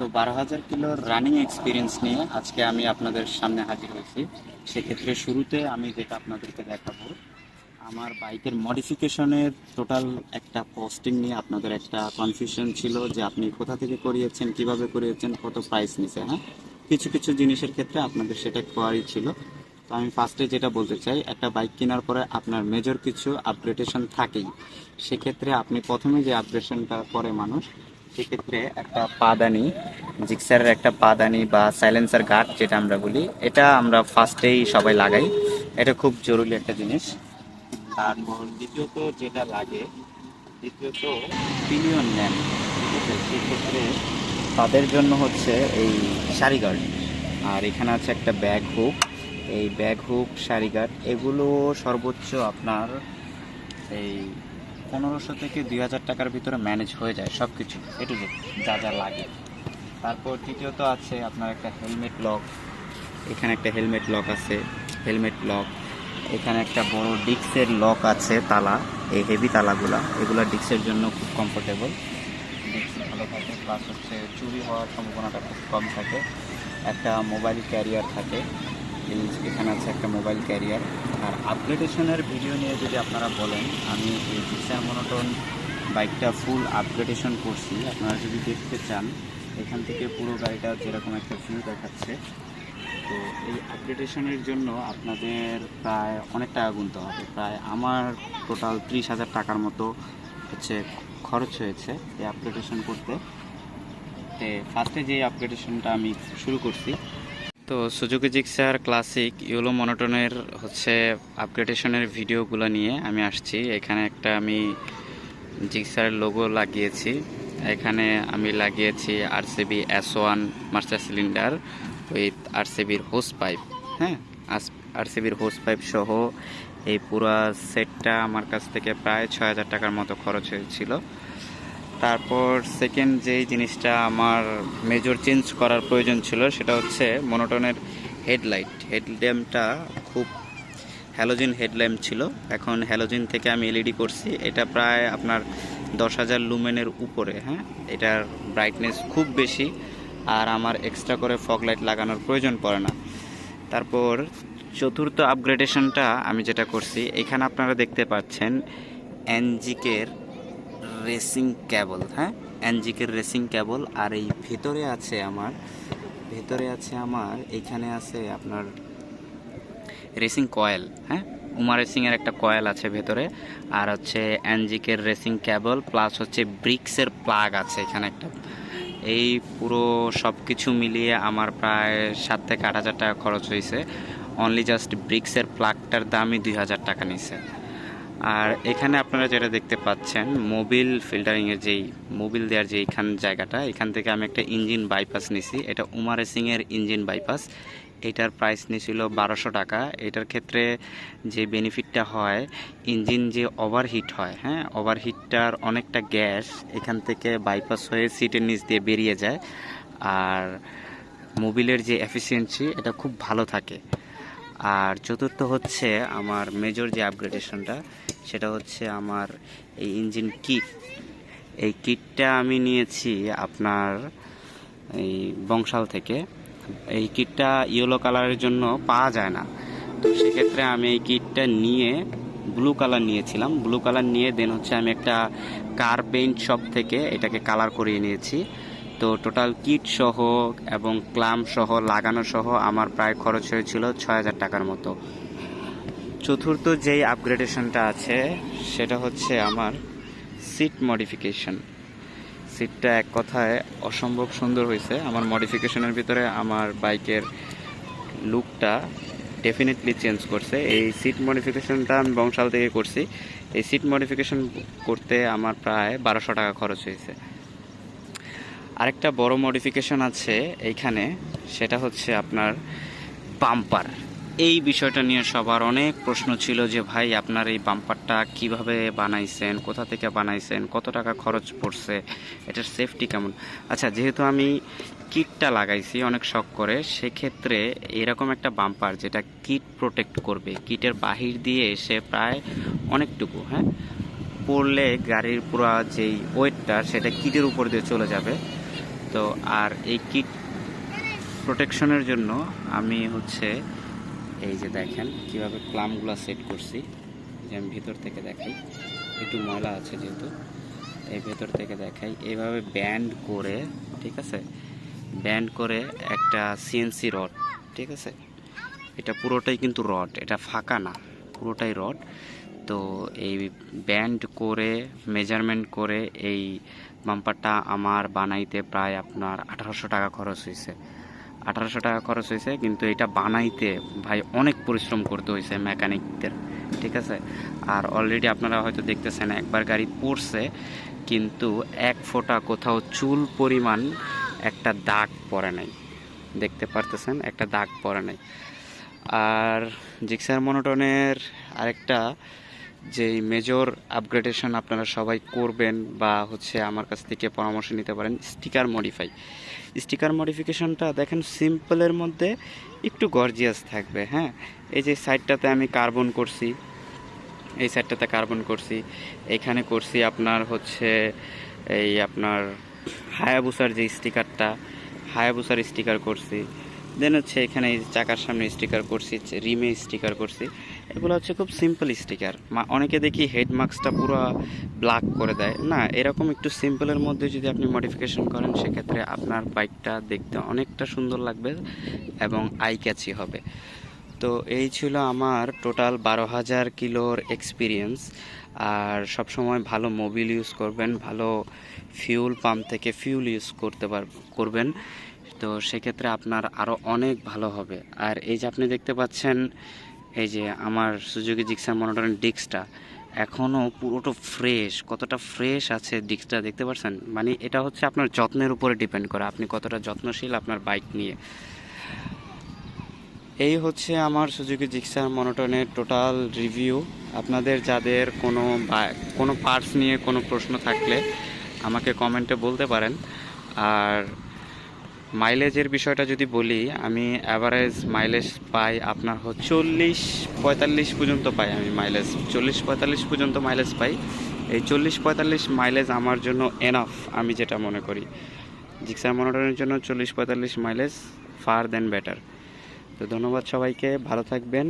তো বারো হাজার কিলোর রানিং এক্সপিরিয়েন্স নিয়ে আজকে আমি আপনাদের সামনে হাজির হয়েছি। সেক্ষেত্রে শুরুতে আমি যেটা আপনাদেরকে দেখাবো, আমার বাইকের মডিফিকেশনের টোটাল একটা পোস্টিং নিয়ে আপনাদের একটা কনফিউশন ছিল যে আপনি কোথা থেকে করিয়েছেন, কীভাবে করিয়েছেন, কত প্রাইস নিছে হ্যাঁ? কিছু কিছু জিনিসের ক্ষেত্রে আপনাদের সেটা কোয়ারি ছিল। তো আমি ফার্স্টে যেটা বলতে চাই, একটা বাইক কেনার পরে আপনার মেজর কিছু আপগ্রেডেশন থাকেই। সেক্ষেত্রে আপনি প্রথমে যে আপগ্রেডেশনটা করে মানুষ সেক্ষেত্রে একটা পাদানি, জিক্সারের একটা পাদানি বা সাইলেন্সার গার্ড যেটা আমরা বলি, এটা আমরা ফার্স্টেই সবাই লাগাই। এটা খুব জরুরি একটা জিনিস। তারপর দ্বিতীয়ত যেটা লাগে, দ্বিতীয়ত পিলিয়ন ল্যাম্প ঠিক আছে সেক্ষেত্রে তাদের জন্য হচ্ছে এই শাড়ি গার্ড আর এখানে আছে একটা ব্যাগ হুক। এই ব্যাগ হুক শাড়ি গার্ড এগুলো সর্বোচ্চ আপনার এই পনেরোশো থেকে দুই হাজার টাকার ভিতরে ম্যানেজ হয়ে যায় সব কিছু এটুকু যা যা লাগে। তারপর তৃতীয়ত আছে আপনার একটা হেলমেট লক এখানে একটা হেলমেট লক আছে হেলমেট লক এখানে একটা বড় ডিক্সের লক আছে তালা, এই হেভি তালাগুলা, এগুলো ডিক্সের জন্য খুব কমফোর্টেবল ডিক্স ভালো থাকে প্লাস হচ্ছে চুরি হওয়ার সম্ভাবনাটা খুব কম থাকে। একটা মোবাইল ক্যারিয়ার থাকে এখানে আছে একটা মোবাইল ক্যারিয়ার আর আপগ্রেডেশনের ভিডিও নিয়ে যদি আপনারা বলেন, আমি এই জিক্সার মনোটন বাইকটা ফুল আপগ্রেডেশন করছি। আপনারা যদি দেখতে চান, এখান থেকে পুরো গাড়িটা যেরকম একটা ভিউ দেখাচ্ছে, তো এই আপগ্রেডেশনের জন্য আপনাদের প্রায় অনেক টাকা গুনতে হবে। প্রায় আমার টোটাল ত্রিশ হাজার টাকার মতো হচ্ছে খরচ হয়েছে এই আপগ্রেডেশন করতে। ফার্স্টে যে আপগ্রেডেশনটা আমি শুরু করছি তো সুজুকি জিক্সার ক্লাসিক ইউলো মনোটনের হচ্ছে আপগ্রেডেশনের ভিডিওগুলো নিয়ে আমি আসছি। এখানে একটা আমি জিক্সারের লোগো লাগিয়েছি। এখানে আমি লাগিয়েছি RCB S one master cylinder with আরসিবির hose pipe হ্যাঁ? আরসিবির হোস পাইপ সহ এই পুরো সেটটা আমার কাছ থেকে প্রায় ছয় হাজার টাকার মতো খরচ হয়েছিল। তারপর সেকেন্ড যেই জিনিসটা আমার মেজর চেঞ্জ করার প্রয়োজন ছিল, সেটা হচ্ছে মনোটনের হেডলাইট হেডল্যাম্পটা খুব হ্যালোজিন হেডল্যাম্প ছিল। এখন হ্যালোজিন থেকে আমি এলইডি করছি। এটা প্রায় আপনার দশ হাজার লুমেনের উপরে হ্যাঁ? এটার ব্রাইটনেস খুব বেশি, আর আমার এক্সট্রা করে ফগ লাইট লাগানোর প্রয়োজন পড়ে না। তারপর চতুর্থ আপগ্রেডেশনটা আমি যেটা করছি, এখানে আপনারা দেখতে পাচ্ছেন এনজিকের রেসিং ক্যাবল হ্যাঁ? এনজিকের রেসিং ক্যাবল। আর এই ভেতরে আছে আমার, ভেতরে আছে আমার, এখানে আছে আপনার রেসিং কয়েল হ্যাঁ? উমা রেসিংয়ের একটা কয়েল আছে ভেতরে। আর হচ্ছে এনজিকের রেসিং ক্যাবল, প্লাস হচ্ছে ব্রিক্সের প্লাগ আছে এখানে একটা। এই পুরো সব কিছু মিলিয়ে আমার প্রায় সাত থেকে আট হাজার টাকা খরচ হয়েছে অনলি জাস্ট ব্রিক্সের প্লাগটার দামই দুই হাজার টাকা নিছে। আর এখানে আপনারা যেটা দেখতে পাচ্ছেন, মোবিল ফিল্টারিংয়ের যেই, মোবিল দেওয়ার যে এইখান জায়গাটা, এখান থেকে আমি একটা ইঞ্জিন বাইপাস নিছি। এটা উমা রেসিংয়ের ইঞ্জিন বাইপাস এটার প্রাইস নিয়েছিল বারোশো টাকা। এটার ক্ষেত্রে যে বেনিফিটটা হয়, ইঞ্জিন যে ওভারহিট হয় হ্যাঁ ওভারহিটটার অনেকটা গ্যাস এখান থেকে বাইপাস হয়ে সিটের নিচ দিয়ে বেরিয়ে যায়। আর মোবিলের যে এফিসিয়েন্সি এটা খুব ভালো থাকে। আর চতুর্থ হচ্ছে আমার মেজর যে আপগ্রেডেশনটা সেটা হচ্ছে আমার এই ইঞ্জিন কিট এই কিটটা আমি নিয়েছি আপনার এই বংশাল থেকে। এই কিটটা ইয়েলো কালারের জন্য পাওয়া যায় না। তো সেক্ষেত্রে আমি এই কিটটা নিয়ে ব্লু কালার নিয়েছিলাম। ব্লু কালার নিয়ে দেন হচ্ছে আমি একটা কার পেইন্ট শপ থেকে এটাকে কালার করিয়ে নিয়েছি। তো টোটাল কিট সহ এবং ক্লাম সহ, লাগানো সহ আমার প্রায় খরচ হয়েছিল ছয় হাজার টাকার মতো। চতুর্থ যেই আপগ্রেডেশনটা আছে, সেটা হচ্ছে আমার সিট মডিফিকেশন সিটটা এক কথায় অসম্ভব সুন্দর হয়েছে। আমার মডিফিকেশনের ভিতরে আমার বাইকের লুকটা ডেফিনেটলি চেঞ্জ করছে। এই সিট মডিফিকেশনটা আমি বংশাল থেকে করছি। এই সিট মডিফিকেশন করতে আমার প্রায় বারোশো টাকা খরচ হয়েছে। আরেকটা বড় মডিফিকেশন আছে এইখানে, সেটা হচ্ছে আপনার বাম্পার এই বিষয়টা নিয়ে সবার অনেক প্রশ্ন ছিল যে, ভাই, আপনার এই বাম্পারটা কীভাবে বানাইছেন? কোথা থেকে বানাইছেন? কত টাকা খরচ পড়ছে? এটার সেফটি কেমন? আচ্ছা যেহেতু আমি কিটটা লাগাইছি, অনেক শখ করে, সেক্ষেত্রে এরকম একটা বাম্পার যেটা কিট প্রোটেক্ট করবে, কিটের বাহির দিয়ে এসে প্রায় অনেকটুকু হ্যাঁ? পড়লে গাড়ির পুরো যেই ওয়েটটা সেটা কিটের উপর দিয়ে চলে যাবে। তো আর এই কিট প্রোটেকশনের জন্য আমি হচ্ছে এই যে দেখেন কীভাবে প্লামগুলো সেট করছি। যে আমি ভিতর থেকে দেখাই। একটু ময়লা আছে যেহেতু। এই ভেতর থেকে দেখাই। এইভাবে ব্যান্ড করে, ঠিক আছে? ব্যান্ড করে একটা সিএনসি রড ঠিক আছে? এটা পুরোটাই কিন্তু রড এটা ফাঁকা না। পুরোটাই রড তো এই ব্যান্ড করে মেজারমেন্ট করে এই বাম্পারটা আমার বানাইতে প্রায় আপনার আঠারোশো টাকা খরচ হয়েছে আঠারোশো টাকা খরচ হয়েছে কিন্তু এটা বানাইতে ভাই অনেক পরিশ্রম করতে হয়েছে মেকানিকদের ঠিক আছে? আর অলরেডি আপনারা হয়তো দেখতেছেন, একবার গাড়ি পড়ছে, কিন্তু এক ফোঁটা কোথাও চুল পরিমাণ একটা দাগ পড়ে নাই। দেখতে পারতেছেন, একটা দাগ পড়ে নাই। আর জিক্সার মনোটনের আরেকটা যেই মেজর আপগ্রেডেশন আপনারা সবাই করবেন বা হচ্ছে আমার কাছ থেকে পরামর্শ নিতে পারেন স্টিকার মডিফাই স্টিকার মডিফিকেশনটা দেখেন সিম্পলের মধ্যে একটু গর্জিয়াস থাকবে হ্যাঁ? এই যে সাইডটাতে আমি কার্বন করছি, এই সাইডটাতে কার্বন করছি, এখানে করছি আপনার হচ্ছে এই আপনার হায়াবুসার যে স্টিকারটা হায়াবুসার স্টিকার করছি, দেন হচ্ছে এখানে এই চাকার সামনে স্টিকার করছি, রিমে স্টিকার করছি এগুলো হচ্ছে খুব সিম্পল স্টিকার অনেকে দেখি হেড মার্কসটা পুরো ব্ল্যাক করে দেয়। না, এরকম একটু সিম্পলের মধ্যে যদি আপনি মডিফিকেশন করেন, সেক্ষেত্রে আপনার বাইকটা দেখতে অনেকটা সুন্দর লাগবে এবং আই ক্যাচি হবে। তো এই ছিল আমার টোটাল বারো হাজার কিলোর এক্সপিরিয়েন্স আর সবসময় ভালো মোবিল ইউজ করবেন, ভালো ফিউল পাম্প থেকে ফিউল ইউজ করতে পার, করবেন। তো সেক্ষেত্রে আপনার আরও অনেক ভালো হবে। আর এই যে আপনি দেখতে পাচ্ছেন এই যে আমার সুযোগী জিক্সার মনোটরের ডিস্কটা এখনও পুরোটা ফ্রেশ কতটা ফ্রেশ আছে ডিস্কটা দেখতে পাচ্ছেন মানে এটা হচ্ছে আপনার যত্নের উপরে ডিপেন্ড করে। আপনি কতটা যত্নশীল আপনার বাইক নিয়ে। এই হচ্ছে আমার সুজুকি জিক্সার মনোটনের টোটাল রিভিউ আপনাদের যাদের কোনো কোনো পার্টস নিয়ে কোনো প্রশ্ন থাকলে আমাকে কমেন্টে বলতে পারেন। আর মাইলেজের বিষয়টা যদি বলি, আমি অ্যাভারেজ মাইলেজ পাই আপনার হচ্ছে চল্লিশ পঁয়তাল্লিশ পর্যন্ত পাই আমি মাইলেজ চল্লিশ পঁয়তাল্লিশ পর্যন্ত মাইলেজ পাই। এই চল্লিশ পঁয়তাল্লিশ মাইলেজ আমার জন্য এনাফ আমি যেটা মনে করি। জিক্সার মনোটনের জন্য চল্লিশ পঁয়তাল্লিশ মাইলেজ ফার দেন বেটার তো ধন্যবাদ সবাইকে, ভালো থাকবেন।